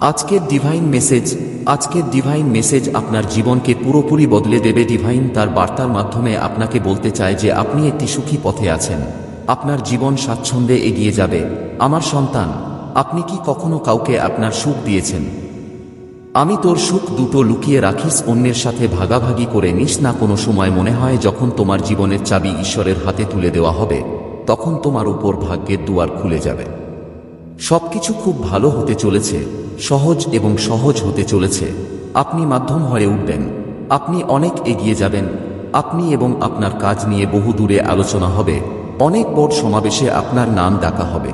আজকের divine message আজকের divine message আপনার জীবনকে পুরোপুরি বদলে দেবে। ডিভাইন তার বার্তার মাধ্যমে আপনাকে বলতে চায় যে আপনি একটি সুখী পথে আছেন। আপনার জীবন স্বাচ্ছন্দ্যে এগিয়ে যাবে। আমার সন্তান, আপনি কি কখনো কাউকে আপনার সুখ দিয়েছেন? আমি তোর সুখ দুটো লুকিয়ে রাখিস, অন্যের সাথে ভাগাভাগি করে নিস না। কোনো সময় মনে হয় যখন তোমার জীবনের চাবি ঈশ্বরের হাতে তুলে দেওয়া হবে, তখন তোমার উপর ভাগ্যের দুয়ার খুলে যাবে। সবকিছু খুব ভালো হতে চলেছে। সহজ এবং সহজ হতে চলেছে। আপনি মাধ্যম হয়ে উঠবেন। আপনি অনেক এগিয়ে যাবেন। আপনি এবং আপনার কাজ নিয়ে বহু দূরে আলোচনা হবে। অনেক বড় সমাবেশে আপনার নাম ডাকা হবে।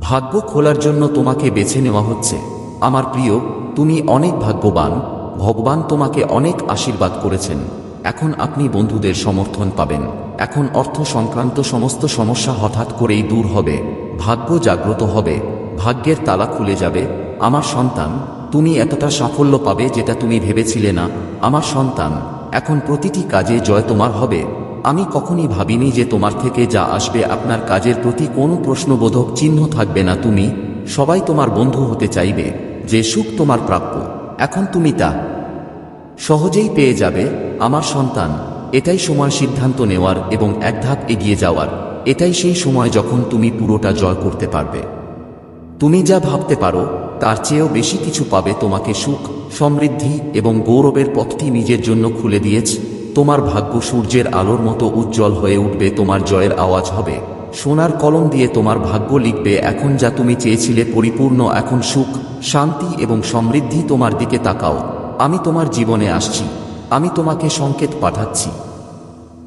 ভাগ্য খোলার জন্য তোমাকে বেছে নেওয়া হচ্ছে। আমার প্রিয়, তুমি অনেক ভাগ্যবান। ভগবান তোমাকে অনেক আশীর্বাদ করেছেন। এখন আপনি বন্ধুদের সমর্থন পাবেন। এখন অর্থ সংক্রান্ত সমস্ত সমস্যা হঠাৎ করেই দূর হবে। ভাগ্য জাগ্রত হবে। ভাগ্যের তালা খুলে যাবে। আমার সন্তান, তুমি এতটা সাফল্য পাবে যেটা তুমি ভেবেছিলে না। আমার সন্তান, এখন প্রতিটি কাজে জয় তোমার হবে। আমি কখনই ভাবিনি যে তোমার থেকে যা আসবে আপনার কাজের প্রতি কোনো প্রশ্নবোধক চিহ্ন থাকবে না। তুমি, সবাই তোমার বন্ধু হতে চাইবে, যে সুখ তোমার প্রাপ্য। এখন তুমি তা সহজেই পেয়ে যাবে। আমার সন্তান, এটাই সময় সিদ্ধান্ত নেওয়ার এবং এক ধাপ এগিয়ে যাওয়ার। এটাই সেই সময় যখন তুমি পুরোটা জয় করতে পারবে। তুমি যা ভাবতে পারো, তার চেয়েও বেশি কিছু পাবে তোমাকে সুখ, সমৃদ্ধি এবং গৌরবের পথটি নিজের জন্য খুলে দিয়েছ। তোমার ভাগ্য সূর্যের আলোর মতো উজ্জ্বল হয়ে উঠবে, তোমার জয়ের আওয়াজ হবে। সোনার কলম দিয়ে তোমার ভাগ্য লিখবে, এখন যা তুমি চেয়েছিলে পরিপূর্ণ, এখন সুখ, শান্তি এবং সমৃদ্ধি তোমার দিকে তাকাও। আমি তোমার জীবনে আসছি, আমি তোমাকে সংকেত পাঠাচ্ছি।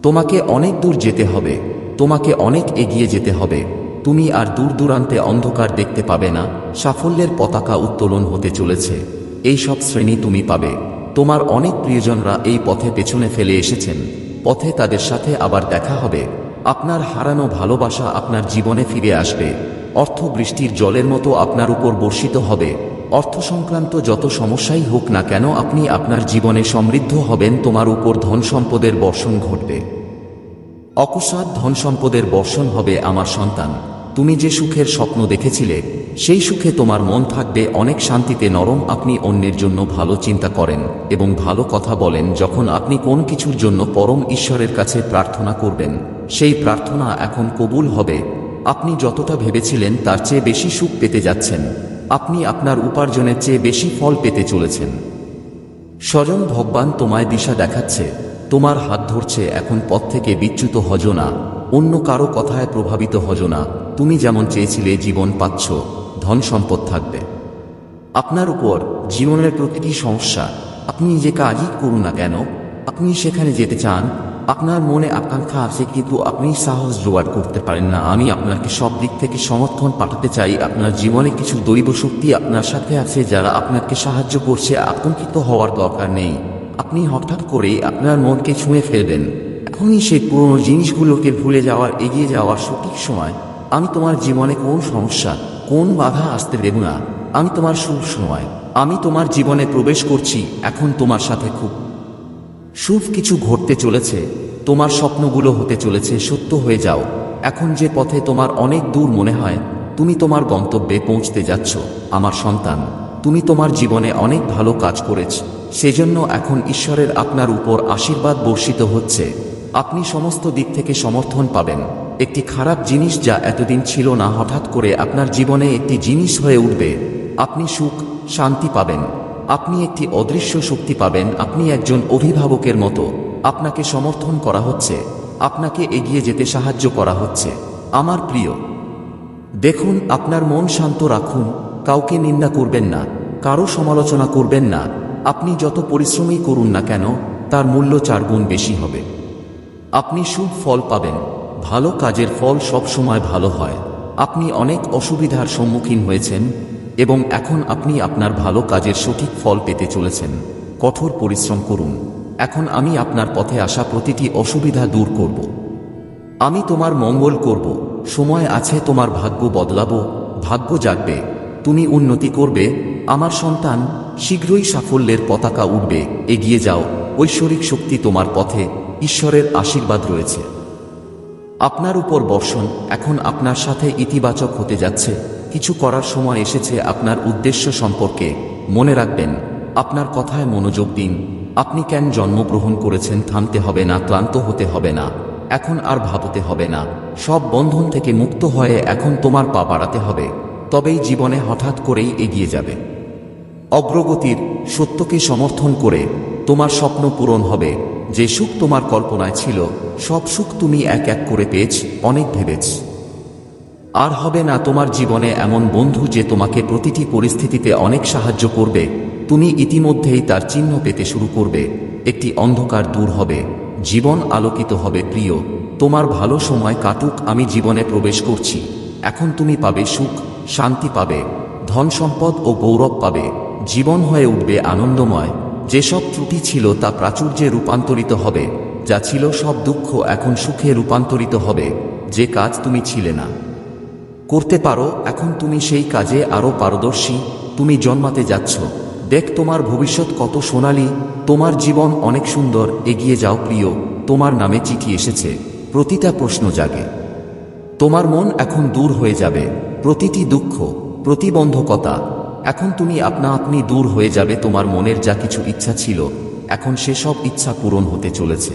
তোমাকে অনেক দূর যেতে হবে, তোমাকে অনেক এগিয়ে যেতে হবে। তুমি আর দূর দূরান্তে অন্ধকার দেখতে পাবে না। সাফল্যের পতাকা উত্তোলন হতে চলেছে। এই সব শ্রেণি তুমি পাবে। তোমার অনেক প্রিয়জনরা এই পথে পেছনে ফেলে এসেছেন। পথে তাদের সাথে আবার দেখা হবে। আপনার হারানো ভালোবাসা আপনার জীবনে ফিরে আসবে। অর্থ বৃষ্টির জলের মতো আপনার উপর বর্ষিত হবে। অর্থ সংক্রান্ত যত সমস্যাই হোক না কেন আপনি আপনার জীবনে সমৃদ্ধ হবেন, তোমার উপর ধন সম্পদের বর্ষণ ঘটবে। অকস্মাৎ ধন সম্পদের বর্ষণ হবে আমার সন্তান। তুমি যে সুখের স্বপ্ন দেখেছিলে, সেই সুখে তোমার মন থাকবে অনেক শান্তিতে নরম আপনি অন্যের জন্য ভালো চিন্তা করেন এবং ভালো কথা বলেন যখন আপনি কোন কিছুর জন্য পরম ঈশ্বরের কাছে প্রার্থনা করবেন। সেই প্রার্থনা এখন কবুল হবে। আপনি যতটা ভেবেছিলেন তার চেয়ে বেশি সুখ পেতে যাচ্ছেন। আপনি আপনার উপার্জনের চেয়ে বেশি ফল পেতে চলেছেন। স্বজন ভগবান তোমায় দিশা দেখাচ্ছে। তোমার হাত ধরছে, এখন পথ থেকে বিচ্যুত হজ না। অন্য কারও কথায় প্রভাবিত হজ না। তুমি যেমন চেয়েছিলে জীবন পাচ্ছ, ধন সম্পদ থাকবে। আপনার উপর জীবনের প্রতিটি সমস্যা, আপনি যে কাজই করুন না কেন, আপনি সেখানে যেতে চান, আপনার মনে আকাঙ্ক্ষা আছে কিন্তু আপনি সাহস জোগাড় করতে পারেন না। আমি আপনাকে সব দিক থেকে সমর্থন পাঠাতে চাই। আপনার জীবনে কিছু দৈব শক্তি আপনার সাথে আছে যারা আপনাকে সাহায্য করছে। আতঙ্কিত হওয়ার দরকার নেই। আপনি হঠাৎ করেই আপনার মনকে ছুঁয়ে ফেলবেন। এখনই সেই পুরনো জিনিসগুলোকে ভুলে যাওয়ার, এগিয়ে যাওয়ার সঠিক সময় আমি তোমার জীবনে কোন সমস্যা, কোন বাধা আসতে দেব না। আমি তোমার শুভ সময়। আমি তোমার জীবনে প্রবেশ করছি, এখন তোমার সাথে খুব শুভ কিছু ঘটতে চলেছে। তোমার স্বপ্নগুলো হতে চলেছে, সত্য হয়ে যাও। এখন যে পথে তোমার অনেক দূর মনে হয়, তুমি তোমার গন্তব্যে পৌঁছতে যাচ্ছ, আমার সন্তান। তুমি তোমার জীবনে অনেক ভালো কাজ করেছ। সেজন্য এখন ঈশ্বরের আপনার উপর আশীর্বাদ বর্ষিত হচ্ছে। আপনি সমস্ত দিক থেকে সমর্থন পাবেন। একটি খারাপ জিনিস যা এতদিন ছিল না, হঠাৎ করে আপনার জীবনে একটি জিনিস হয়ে উঠবে। আপনি সুখ, শান্তি পাবেন। আপনি একটি অদৃশ্য শক্তি পাবেন। আপনি একজন অভিভাবকের মতো। আপনাকে সমর্থন করা হচ্ছে। আপনাকে এগিয়ে যেতে সাহায্য করা হচ্ছে। আমার প্রিয়, দেখুন, আপনার মন শান্ত রাখুন। কাউকে নিন্দা করবেন না। কারও সমালোচনা করবেন না। আপনি যত পরিশ্রমই করুন না কেন, তার মূল্য চার গুণ বেশি হবে। আপনি শুভ ফল পাবেন। ভালো কাজের ফল সব সময় ভালো হয়। আপনি অনেক অসুবিধার সম্মুখীন হয়েছেন এবং এখন আপনি আপনার ভালো কাজের সঠিক ফল পেতে চলেছেন। কঠোর পরিশ্রম করুন। এখন আমি আপনার পথে আসা প্রতিটি অসুবিধা দূর করব। আমি তোমার মঙ্গল করব। সময় আছে তোমার ভাগ্য বদলাবো। ভাগ্য জাগবে। তুমি উন্নতি করবে। আমার সন্তান, শীঘ্রই সাফল্যের পতাকা উঠবে। এগিয়ে যাও। ঐশ্বরিক শক্তি তোমার পথে। ঈশ্বরের আশীর্বাদ রয়েছে। আপনার উপর বর্ষণ এখন আপনার সাথে ইতিবাচক হতে যাচ্ছে। কিছু করার সময় এসেছে আপনার উদ্দেশ্য সম্পর্কে। মনে রাখবেন, আপনার কথায় মনোযোগ দিন। আপনি কেন জন্মগ্রহণ করেছেন থামতে হবে না, ক্লান্ত হতে হবে না। এখন আর ভাবতে হবে না। সব বন্ধন থেকে মুক্ত হয়ে এখন তোমার পা বাড়াতে হবে। তবেই জীবনে হঠাৎ করেই এগিয়ে যাবে। অগ্রগতির সত্যকে সমর্থন করে তোমার স্বপ্ন পূরণ হবে। যে সুখ তোমার কল্পনায় ছিল, সব সুখ তুমি এক এক করে পেয়েছ, অনেক ভেবেছ। আর হবে না তোমার জীবনে এমন বন্ধু যে তোমাকে প্রতিটি পরিস্থিতিতে অনেক সাহায্য করবে, তুমি ইতিমধ্যেই তার চিহ্ন পেতে শুরু করবে। একটি অন্ধকার দূর হবে, জীবন আলোকিত হবে, প্রিয়। তোমার ভালো সময় কাটুক, আমি জীবনে প্রবেশ করছি। এখন তুমি পাবে সুখ, শান্তি পাবে, ধন সম্পদ ও গৌরব পাবে। জীবন হয়ে উঠবে আনন্দময়। যেসব ত্রুটি ছিল তা প্রাচুর্যে রূপান্তরিত হবে, যা ছিল সব দুঃখ এখন সুখে রূপান্তরিত হবে, যে কাজ তুমি ছিলে না। করতে পারো, এখন তুমি সেই কাজে আরও পারদর্শী, তুমি জন্মাতে যাচ্ছ। দেখ তোমার ভবিষ্যৎ কত সোনালি, তোমার জীবন অনেক সুন্দর, এগিয়ে যাও প্রিয়, তোমার নামে চিঠি এসেছে, প্রতিটা প্রশ্ন জাগে। তোমার মন এখন দূর হয়ে যাবে, প্রতিটি দুঃখ, প্রতিবন্ধকতা এখন তুমি আপনা আপনি দূর হয়ে যাবে, তোমার মনের যা কিছু ইচ্ছা ছিল, এখন সেসব ইচ্ছা পূরণ হতে চলেছে।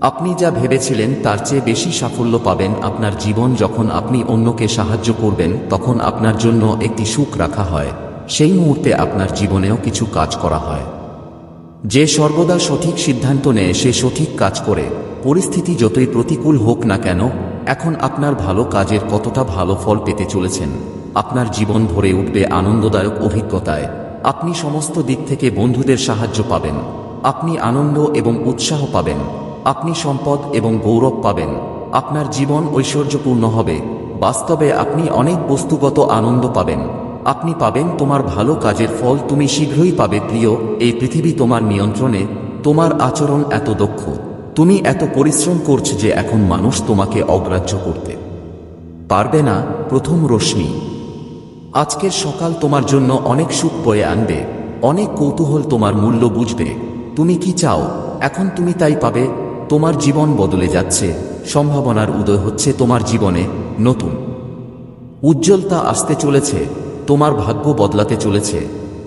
আপনি যা ভেবেছিলেন, তার চেয়ে বেশি সাফল্য পাবেন আপনার জীবন যখন আপনি অন্যকে সাহায্য করবেন, তখন আপনার জন্য একটি সুখ রাখা হয়। সেই মুহূর্তে আপনার জীবনেও কিছু কাজ করা হয়। যে সর্বদা সঠিক সিদ্ধান্ত নেয়, সে সঠিক কাজ করে। পরিস্থিতি যতই প্রতিকূল হোক না কেন, এখন আপনার ভালো কাজের কতটা ভালো ফল পেতে চলেছেন। আপনার জীবন ভরে উঠবে আনন্দদায়ক অভিজ্ঞতায়। আপনি সমস্ত দিক থেকে বন্ধুদের সাহায্য পাবেন। আপনি আনন্দ এবং উৎসাহ পাবেন। আপনি সম্পদ এবং গৌরব পাবেন। আপনার জীবন ঐশ্বর্যপূর্ণ হবে। বাস্তবে আপনি অনেক বস্তুগত আনন্দ পাবেন। আপনি পাবেন তোমার ভালো কাজের ফল তুমি শীঘ্রই পাবে, প্রিয়। এই পৃথিবী তোমার নিয়ন্ত্রণে, তোমার আচরণ এত দক্ষ। তুমি এত পরিশ্রম করছ যে এখন মানুষ তোমাকে অগ্রাহ্য করতে পারবে না। প্রথম রশ্মি। আজকের সকাল তোমার জন্য অনেক সুখ বয়ে আনবে, অনেক কৌতূহল তোমার মূল্য বুঝবে। তুমি কি চাও? এখন তুমি তাই পাবে, তোমার জীবন বদলে যাচ্ছে, সম্ভাবনার উদয় হচ্ছে তোমার জীবনে, নতুন। উজ্জ্বলতা আসতে চলেছে, তোমার ভাগ্য বদলাতে চলেছে।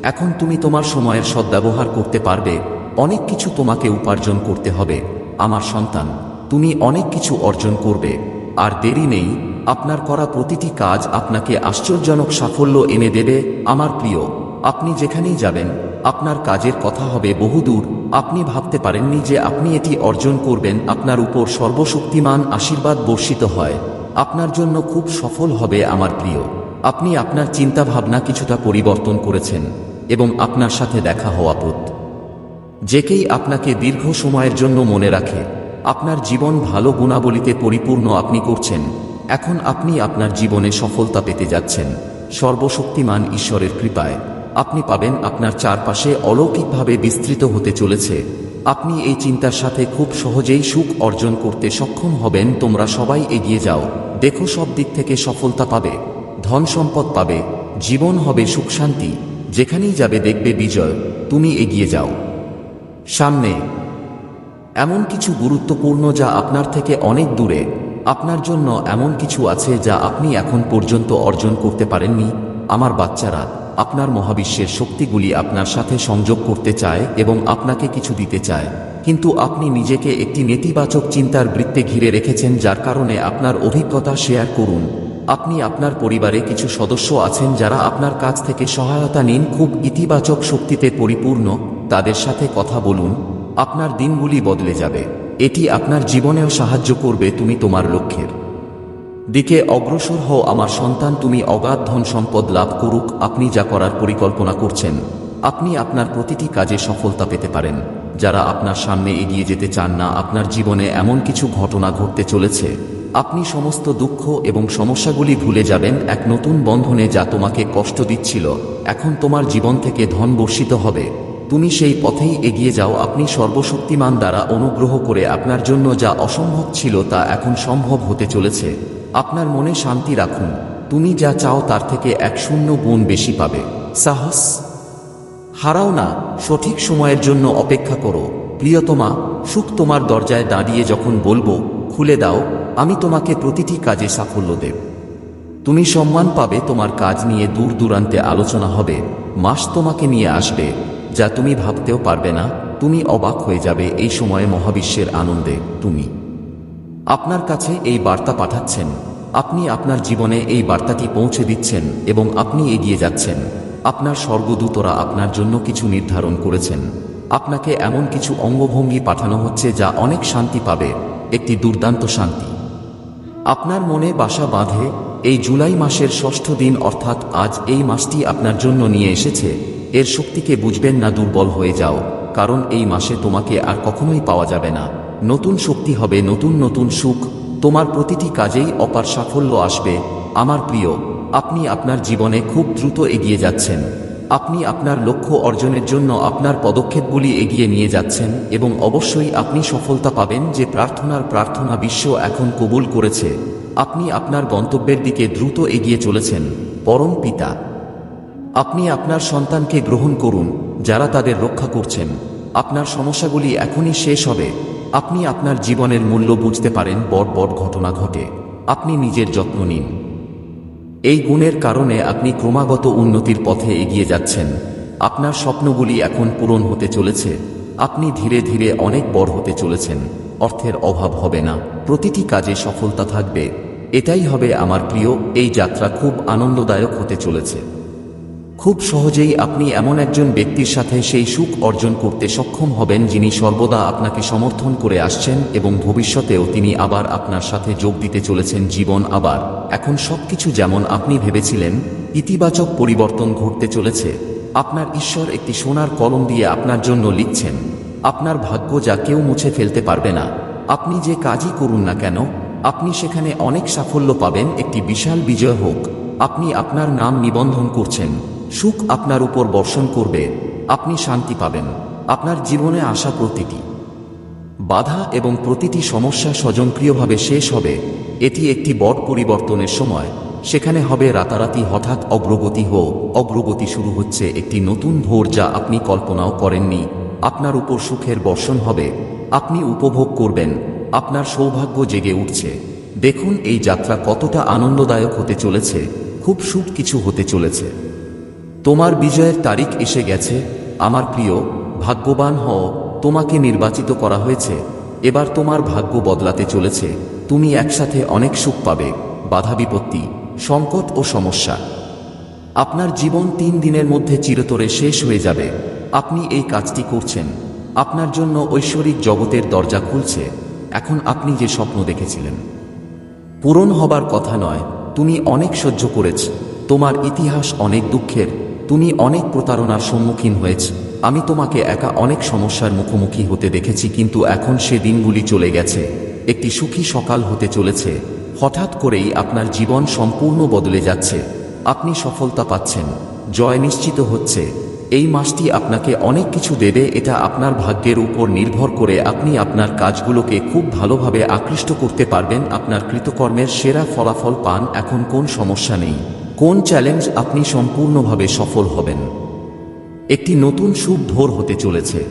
এখন তুমি তোমার সময়ের সদ্ব্যবহার করতে পারবে, অনেক কিছু তোমাকে উপার্জন করতে হবে। আমার সন্তান, তুমি অনেক কিছু অর্জন করবে, আর দেরি নেই আপনার করা প্রতিটি কাজ আপনাকে আশ্চর্যজনক সাফল্য এনে দেবে, আমার প্রিয়। আপনি যেখানেই যাবেন, আপনার কাজের কথা হবে বহুদূর। আপনি ভাবতে পারেননি যে আপনি এটি অর্জন করবেন, আপনার উপর সর্বশক্তিমান আশীর্বাদ বর্ষিত হয়। আপনার জন্য খুব সফল হবে, আমার প্রিয়। আপনি আপনার চিন্তা ভাবনা কিছুটা পরিবর্তন করেছেন, এবং আপনার সাথে দেখা হওয়া পুত যেকেই আপনাকে দীর্ঘ সময়ের জন্য মনে রাখে, আপনার জীবন ভালো গুণাবলীতে পরিপূর্ণ আপনি করছেন। এখন আপনি আপনার জীবনে সফলতা পেতে যাচ্ছেন। সর্বশক্তিমান ঈশ্বরের কৃপায়। আপনি পাবেন আপনার চারপাশে অলৌকিকভাবে বিস্তৃত হতে চলেছে। আপনি এই চিন্তার সাথে খুব সহজেই সুখ অর্জন করতে সক্ষম হবেন। তোমরা সবাই এগিয়ে যাও। দেখো সব দিক থেকে সফলতা পাবে। ধন সম্পদ পাবে। জীবন হবে সুখ শান্তি। যেখানেই যাবে দেখবে বিজয়। তুমি এগিয়ে যাও। সামনে। এমন কিছু গুরুত্বপূর্ণ যা আপনার থেকে অনেক দূরে। আপনার জন্য এমন কিছু আছে যা আপনি এখন পর্যন্ত অর্জন করতে পারেননি, আমার বাচ্চারা, আপনার মহাবিশ্বের শক্তিগুলি আপনার সাথে সংযোগ করতে চায় এবং আপনাকে কিছু দিতে চায়। কিন্তু আপনি নিজেকে একটি নেতিবাচক চিন্তার বৃত্তে ঘিরে রেখেছেন যার কারণে আপনার অভিজ্ঞতা শেয়ার করুন। আপনি আপনার পরিবারে কিছু সদস্য আছেন যারা আপনার কাছ থেকে সহায়তা নিন, খুব ইতিবাচক শক্তিতে পরিপূর্ণ, তাদের সাথে কথা বলুন, আপনার দিনগুলি বদলে যাবে। এটি আপনার জীবনেও সাহায্য করবে তুমি তোমার লক্ষ্যের দিকে অগ্রসর হও আমার সন্তান, তুমি অগাধ ধন সম্পদ লাভ করুক, আপনি যা করার পরিকল্পনা করছেন, আপনি আপনার প্রতিটি কাজে সফলতা পেতে পারেন। যারা আপনার সামনে এগিয়ে যেতে চান না, আপনার জীবনে এমন কিছু ঘটনা ঘটতে চলেছে, আপনি সমস্ত দুঃখ এবং সমস্যাগুলি ভুলে যাবেন, এক নতুন বন্ধনে যা তোমাকে কষ্ট দিচ্ছিল, এখন তোমার জীবন থেকে ধন বর্ষিত হবে। তুমি সেই পথেই এগিয়ে যাও, আপনি সর্বশক্তিমান দ্বারা অনুগ্রহ করে আপনার জন্য যা অসম্ভব ছিল তা এখন সম্ভব হতে চলেছে। আপনার মনে শান্তি রাখুন, তুমি যা চাও তার থেকে এক শূন্য গুণ বেশি পাবে। সাহস? হারাও না, সঠিক সময়ের জন্য অপেক্ষা করো। প্রিয়তমা, সুখ তোমার দরজায় দাঁড়িয়ে যখন বলব, খুলে দাও, আমি তোমাকে প্রতিটি কাজে সাফল্য দেব। তুমি সম্মান পাবে, তোমার কাজ নিয়ে দূর দূরান্তে আলোচনা হবে, মাস তোমাকে নিয়ে আসবে। যা তুমি ভাবতেও পারবে না, তুমি অবাক হয়ে যাবে এই সময়ে মহাবিশ্বের আনন্দে, তুমি। আপনার কাছে এই বার্তা পাঠাচ্ছেন। আপনি আপনার জীবনে এই বার্তাটি পৌঁছে দিচ্ছেন এবং আপনি এগিয়ে যাচ্ছেন। আপনার স্বর্গদূতরা আপনার জন্য কিছু নির্ধারণ করেছেন। আপনাকে এমন কিছু অঙ্গভঙ্গি পাঠানো হচ্ছে যা অনেক শান্তি পাবে, একটি দুর্দান্ত শান্তি। আপনার মনে বাসা বাঁধে, এই জুলাই মাসের ষষ্ঠ দিন অর্থাৎ আজ এই মাসটি আপনার জন্য নিয়ে এসেছে। এর শক্তিকে বুঝবেন না, দুর্বল হয়ে যাও, কারণ এই মাসে তোমাকে আর কখনোই পাওয়া যাবে না। নতুন শক্তি হবে, নতুন নতুন সুখ। তোমার প্রতিটি কাজেই অপার সাফল্য আসবে। আমার প্রিয়, আপনি আপনার জীবনে খুব দ্রুত এগিয়ে যাচ্ছেন। আপনি আপনার লক্ষ্য অর্জনের জন্য আপনার পদক্ষেপগুলি এগিয়ে নিয়ে যাচ্ছেন এবং অবশ্যই আপনি সফলতা পাবেন যে প্রার্থনার প্রার্থনা বিশ্ব এখন কবুল করেছে। আপনি আপনার গন্তব্যের দিকে দ্রুত এগিয়ে চলেছেন। পরম পিতা। আপনি আপনার সন্তানকে গ্রহণ করুন, যারা তাদের রক্ষা করছেন। আপনার সমস্যাগুলি এখনই শেষ হবে। আপনি আপনার জীবনের মূল্য বুঝতে পারেন, বড় বড় ঘটনা ঘটে। আপনি নিজের যত্ন নিন। এই গুণের কারণে আপনি ক্রমাগত উন্নতির পথে এগিয়ে যাচ্ছেন। আপনার স্বপ্নগুলি এখন পূরণ হতে চলেছে। আপনি ধীরে ধীরে অনেক বড় হতে চলেছেন। অর্থের অভাব হবে না। প্রতিটি কাজে সফলতা থাকবে। এটাই হবে আমার প্রিয়, এই যাত্রা খুব আনন্দদায়ক হতে চলেছে। খুব সহজেই আপনি এমন একজন ব্যক্তির সাথে সেই সুখ অর্জন করতে সক্ষম হবেন যিনি সর্বদা আপনাকে সমর্থন করে আসছেন এবং ভবিষ্যতেও তিনি আবার আপনার সাথে যোগ দিতে চলেছেন জীবন আবার। এখন সবকিছু যেমন আপনি ভেবেছিলেন, ইতিবাচক পরিবর্তন ঘটতে চলেছে। আপনার ঈশ্বর একটি সোনার কলম দিয়ে আপনার জন্য লিখছেন, আপনার ভাগ্য যা কেউ মুছে ফেলতে পারবে না। আপনি যে কাজই করুন না কেন, আপনি সেখানে অনেক সাফল্য পাবেন, একটি বিশাল বিজয় হোক। আপনি আপনার নাম নিবন্ধন করছেন সুখ আপনার উপর বর্ষণ করবে, আপনি শান্তি পাবেন, আপনার জীবনে আসা প্রতিটি বাধা এবং প্রতিটি সমস্যা স্বজনক্রিয়ভাবে শেষ হবে, এটি একটি বট পরিবর্তনের সময়, সেখানে হবে রাতারাতি হঠাৎ অগ্রগতি হো, অগ্রগতি শুরু হচ্ছে একটি নতুন ভোর যা আপনি কল্পনাও করেননি, আপনার উপর সুখের বর্ষণ হবে, আপনি উপভোগ করবেন, আপনার সৌভাগ্য জেগে উঠছে, দেখুন এই যাত্রা কতটা আনন্দদায়ক হতে চলেছে, খুব সুখ কিছু হতে চলেছে। তোমার বিজয়ের তারিখ এসে গেছে, আমার প্রিয়, ভাগ্যবান হও, তোমাকে নির্বাচিত করা হয়েছে, এবার তোমার ভাগ্য বদলাতে চলেছে, তুমি একসাথে অনেক সুখ পাবে, বাধা বিপত্তি, সংকট ও সমস্যা। আপনার জীবন তিন দিনের মধ্যে চিরতরে শেষ হয়ে যাবে, আপনি এই কাজটি করছেন, আপনার জন্য ঐশ্বরিক জগতের দরজা খুলছে, এখন আপনি যে স্বপ্ন দেখেছিলেন। পূরণ হবার কথা নয়, তুমি অনেক সহ্য করেছ, তোমার ইতিহাস অনেক দুঃখের তুমি অনেক প্রতারণার সম্মুখীন হয়েছ। আমি তোমাকে একা অনেক সমস্যার মুখোমুখি হতে দেখেছি, কিন্তু এখন সে দিনগুলি চলে গেছে। একটি সুখী সকাল হতে চলেছে। হঠাৎ করেই আপনার জীবন সম্পূর্ণ বদলে যাচ্ছে। আপনি সফলতা পাচ্ছেন। জয় নিশ্চিত হচ্ছে। এই মাসটি আপনাকে অনেক কিছু দেবে, এটা আপনার ভাগ্যের উপর নির্ভর করে আপনি আপনার কাজগুলোকে খুব ভালোভাবে আকৃষ্ট করতে পারবেন। আপনার কৃতকর্মের সেরা ফলাফল পান। এখন কোন সমস্যা নেই। কোন চ্যালেঞ্জ আপনি সম্পূর্ণভাবে সফল হবেন? একটি নতুন সুখ ভোর হতে চলেছে।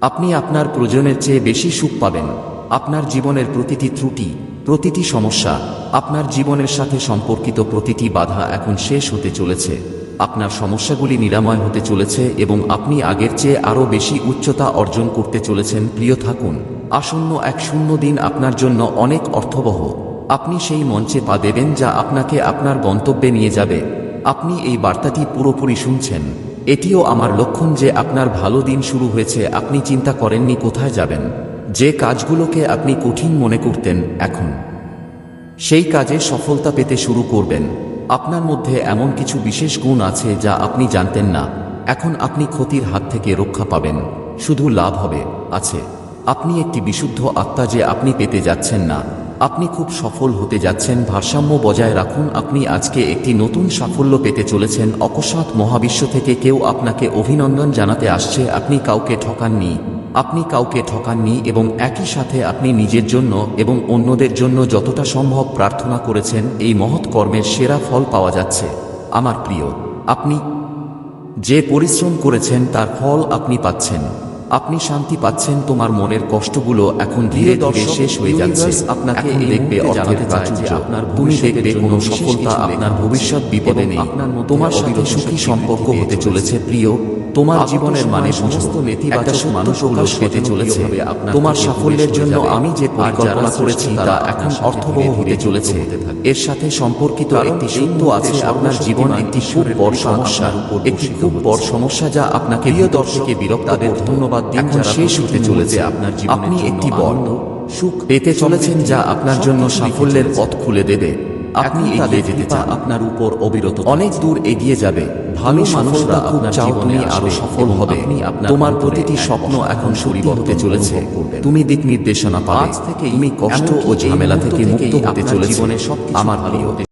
আপনি আপনার প্রয়োজনের চেয়ে বেশি সুখ পাবেন। আপনার জীবনের প্রতিটি ত্রুটি, প্রতিটি সমস্যা, আপনার জীবনের সাথে সম্পর্কিত প্রতিটি বাধা এখন শেষ হতে চলেছে। আপনার সমস্যাগুলি নিরাময় হতে চলেছে এবং আপনি আগের চেয়ে আরও বেশি উচ্চতা অর্জন করতে চলেছেন। প্রিয় থাকুন। আসন্ন এক শূন্য দিন আপনার জন্য অনেক অর্থবহ। আপনি সেই মঞ্চে পা দেবেন যা আপনাকে আপনার গন্তব্যে নিয়ে যাবে। আপনি এই বার্তাটি পুরোপুরি শুনছেন। এটিও আমার লক্ষণ যে আপনার ভালো দিন শুরু হয়েছে, আপনি চিন্তা করেননি কোথায় যাবেন। যে কাজগুলোকে আপনি কঠিন মনে করতেন, এখন। সেই কাজে সফলতা পেতে শুরু করবেন। আপনার মধ্যে এমন কিছু বিশেষ গুণ আছে যা আপনি জানতেন না। এখন আপনি ক্ষতির হাত থেকে রক্ষা পাবেন। শুধু লাভ হবে, আছে। আপনি একটি বিশুদ্ধ আত্মা যে আপনি পেতে যাচ্ছেন না। আপনি খুব সফল হতে যাচ্ছেন। ভারসাম্য বজায় রাখুন। আপনি আজকে একটি নতুন সাফল্য পেতে চলেছেন। অকস্মাৎ মহাবিশ্ব থেকে কেউ আপনাকে অভিনন্দন জানাতে আসছে। আপনি কাউকে ঠকাননি। আপনি কাউকে ঠকাননি এবং একই সাথে আপনি নিজের জন্য এবং অন্যদের জন্য যতটা সম্ভব প্রার্থনা করেছেন, এই মহৎ কর্মের সেরা ফল পাওয়া যাচ্ছে। আমার প্রিয়, আপনি যে পরিশ্রম করেছেন, তার ফল আপনি পাচ্ছেন। আপনি শান্তি পাচ্ছেন তোমার মনের কষ্টগুলো এখন ধীরে ধীরে শেষ হয়ে যাচ্ছে। আপনাকে দেখবে জানাতে চায় যে আপনার তুমি দেখবে কোনো সফলতা আপনার ভবিষ্যৎ বিপদে নেই। আপনার তোমার সাথে সুখী সম্পর্ক হতে চলেছে। প্রিয়। তোমার জীবনের মানে সমস্ত নেতিবাচক মানুষগুলো পেতে চলেছে। তোমার সাফল্যের জন্য আমি যে পরিকল্পনা করেছি তা এখন অর্থবহ হতে চলেছে। এর সাথে সম্পর্কিত একটি সত্য আছে আপনার জীবন একটি খুব বড় সমস্যা। একটি খুব বড় সমস্যা যা আপনাকে প্রিয় দর্শকে বিরক্ত ধন্যবাদ যারা শেষ হতে চলেছে। আপনার আপনি একটি বড় সুখ পেতে চলেছেন যা আপনার জন্য সাফল্যের পথ খুলে দেবে। আপনি এগিয়ে যেতে চান। আপনার উপর অবিরত অনেক দূর এগিয়ে যাবে। ভালো মানুষরা আপনার তুমি আরও সফল হবে। তোমার প্রতিটি স্বপ্ন এখন পরিবর্তে চলেছে তুমি দিক নির্দেশনা পাবে। তুমি কষ্ট ও ঝামেলা থেকে মুক্ত হতে চলেছে। আমার প্রিয়